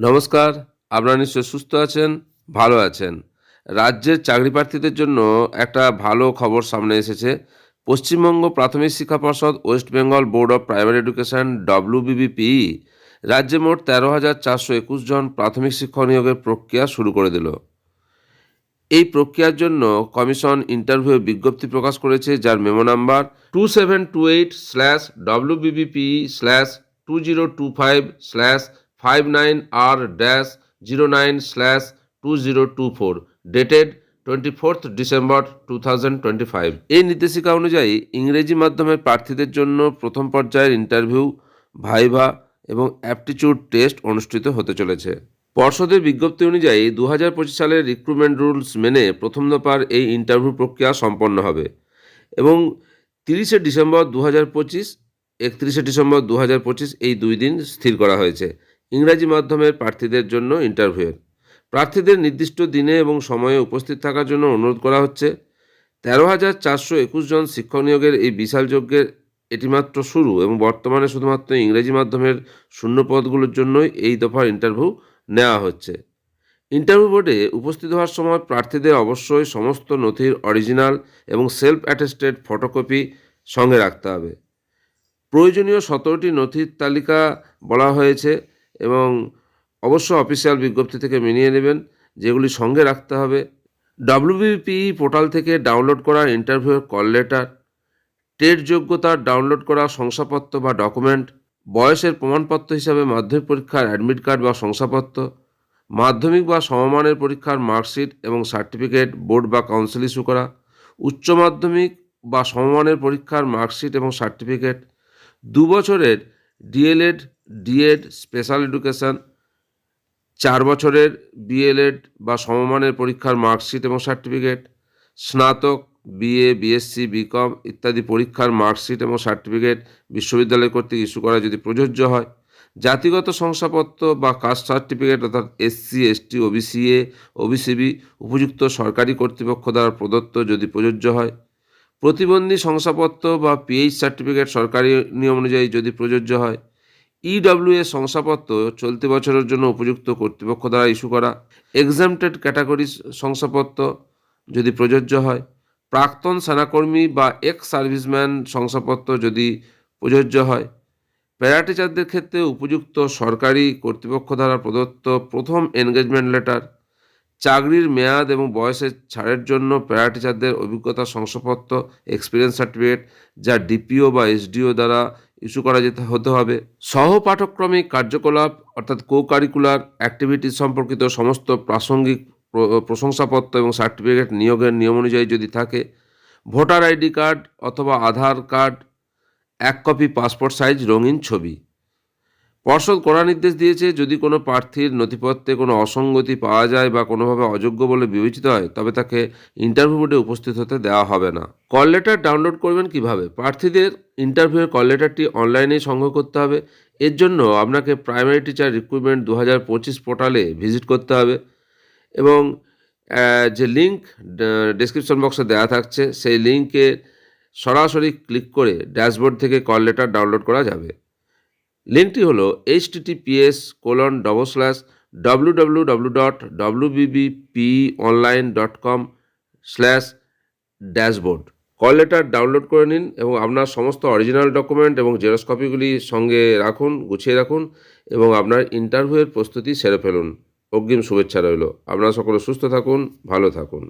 নমস্কার, আপনারা নিশ্চয় সুস্থ আছেন, ভালো আছেন। রাজ্যের চাকরি প্রার্থীদের জন্য একটা ভালো খবর সামনে এসেছে। পশ্চিমবঙ্গ প্রাথমিক শিক্ষা পর্ষদ, West Bengal board of primary education WBBP রাজ্যে মোট তেরো হাজার চারশো একুশ জন প্রাথমিক শিক্ষক নিয়োগের প্রক্রিয়া শুরু করে দিল। এই প্রক্রিয়ার জন্য কমিশন ইন্টারভিউ বিজ্ঞপ্তি প্রকাশ করেছে, যার memo number two seven two eight slash WBBP slash two zero two five slash five nine R dash zero nine slash two zero two four dated twenty fourth December two thousand twenty five এই নির্দেশিকা অনুযায়ী ইংরেজি মাধ্যমের প্রার্থীদের জন্য প্রথম পর্যায়ের interview, viva এবং অ্যাপটিচিউড টেস্ট অনুষ্ঠিত হতে চলেছে। পর্ষদের বিজ্ঞপ্তি অনুযায়ী দু হাজার পঁচিশ সালের রিক্রুটমেন্ট রুলস মেনে প্রথম দফার এই ইন্টারভিউ প্রক্রিয়া সম্পন্ন হবে এবং তিরিশে ডিসেম্বর দু হাজার পঁচিশ, একত্রিশে ডিসেম্বর দু হাজার পঁচিশ এই দুই দিন স্থির করা হয়েছে। ইংরাজি মাধ্যমের প্রার্থীদের জন্য ইন্টারভিউয়ের। প্রার্থীদের নির্দিষ্ট দিনে এবং সময়ে উপস্থিত থাকার জন্য অনুরোধ করা হচ্ছে। তেরো হাজার চারশো একুশ জন শিক্ষক নিয়োগের এই বিশাল যজ্ঞের এটি মাত্র শুরু এবং বর্তমানে শুধুমাত্র ইংরেজি মাধ্যমের শূন্য পদগুলোর জন্যই এই দফার ইন্টারভিউ নেওয়া হচ্ছে। ইন্টারভিউ বোর্ডে উপস্থিত হওয়ার সময় প্রার্থীদের অবশ্যই সমস্ত নথির অরিজিনাল এবং সেলফ অ্যাটেস্টেড ফটোকপি সঙ্গে রাখতে হবে। প্রয়োজনীয় সতেরোটি নথির তালিকা বলা হয়েছে। এবং অবশ্য অফিসিয়াল বিজ্ঞপ্তি থেকে মিলিয়ে নেবেন যেগুলি সঙ্গে রাখতে হবে। ডব্লিউবিপি পোর্টাল থেকে ডাউনলোড করা ইন্টারভিউয়ের কল লেটার টেট যোগ্যতার ডাউনলোড করা শংসাপত্র বা ডকুমেন্ট বয়সের প্রমাণপত্র হিসাবে মাধ্যমিক পরীক্ষার অ্যাডমিট কার্ড বা শংসাপত্র, মাধ্যমিক বা সমমানের পরীক্ষার মার্কশিট এবং সার্টিফিকেট বোর্ড বা কাউন্সিল ইস্যু করা, উচ্চ মাধ্যমিক বা সমমানের পরীক্ষার মার্কশিট এবং সার্টিফিকেট দু বছরের ডিএলএড ডিএড স্পেশাল এডুকেশন চার বছরের বিএলএড বা সমমানের পরীক্ষার মার্কশিট এবং সার্টিফিকেট স্নাতক বিএ বিএসসি বিকম ইত্যাদি পরীক্ষার মার্কশিট এবং সার্টিফিকেট বিশ্ববিদ্যালয় কর্তৃক ইস্যু করা যদি প্রযোজ্য হয়। জাতিগত শংসাপত্র বা কাস্ট সার্টিফিকেট অর্থাৎ SC ST OBC A OBC B উপযুক্ত সরকারি কর্তৃপক্ষ দ্বারা প্রদত্ত যদি প্রযোজ্য হয়। প্রতিবন্ধী শংসাপত্র বা পিএইচ সার্টিফিকেট সরকারি নিয়ম অনুযায়ী যদি প্রযোজ্য হয় ইডব্লিউএ শংসাপত্র চলতি বছরের জন্য উপযুক্ত কর্তৃপক্ষ দ্বারা ইস্যু করা। এক্সামটেড ক্যাটাগরি শংসাপত্র যদি প্রযোজ্য হয়। প্রাক্তন সেনাকর্মী বা এক্স সার্ভিসম্যান শংসাপত্র যদি প্রযোজ্য হয়। প্যারাটিচারদের ক্ষেত্রে উপযুক্ত সরকারি কর্তৃপক্ষ দ্বারা প্রদত্ত প্রথম এনগেজমেন্ট লেটার চাকরির মেয়াদ এবং বয়সের ছাড়ের জন্য প্যারাটিচারদের অভিজ্ঞতা শংসাপত্র এক্সপিরিয়েন্স সার্টিফিকেট যা ডিপিও বা এসডিও দ্বারা ইস্যু করা যেতে হতে হবে। সহ পাঠক্রমিক কার্যকলাপ, অর্থাৎ কো কারিকুলার অ্যাক্টিভিটিস সম্পর্কিত সমস্ত প্রাসঙ্গিক প্রশংসাপত্র এবং সার্টিফিকেট নিয়োগের নিয়ম অনুযায়ী যদি থাকে, ভোটার আইডি কার্ড অথবা আধার কার্ড, এক কপি পাসপোর্ট সাইজ রঙিন ছবি। পর্ষদ কড়া নির্দেশ দিয়েছে, যদি কোনো প্রার্থীর নথিপত্রে কোনো অসঙ্গতি পাওয়া যায় বা কোনোভাবে অযোগ্য বলে বিবেচিত হয়, তবে তাকে ইন্টারভিউ বোর্ডে উপস্থিত হতে দেওয়া হবে না। কল লেটার ডাউনলোড করবেন কীভাবে? প্রার্থীদের ইন্টারভিউয়ের কল লেটারটি অনলাইনেই সংগ্রহ করতে হবে। এর জন্য আপনাকে প্রাইমারি টিচার রিক্রুটমেন্ট দু হাজার পঁচিশ পোর্টালে ভিজিট করতে হবে এবং যে লিঙ্ক ডেসক্রিপশন বক্সে দেওয়া থাকছে, সেই লিঙ্কে সরাসরি ক্লিক করে ড্যাশবোর্ড থেকে কল লেটার ডাউনলোড করা যাবে। লিঙ্কটি হলো H TTPS colon double slash W W W dot W BBP online dot com slash dashboard call letter download করে নিন এবং আপনার সমস্ত অরিজিনাল ডকুমেন্ট এবং জেরক্স কপিগুলি সঙ্গে রাখুন, গুছিয়ে রাখুন এবং আপনার ইন্টারভিউয়ের প্রস্তুতি সেরে ফেলুন। অগ্রিম শুভেচ্ছা রইল। আপনারা সকলে সুস্থ থাকুন, ভালো থাকুন।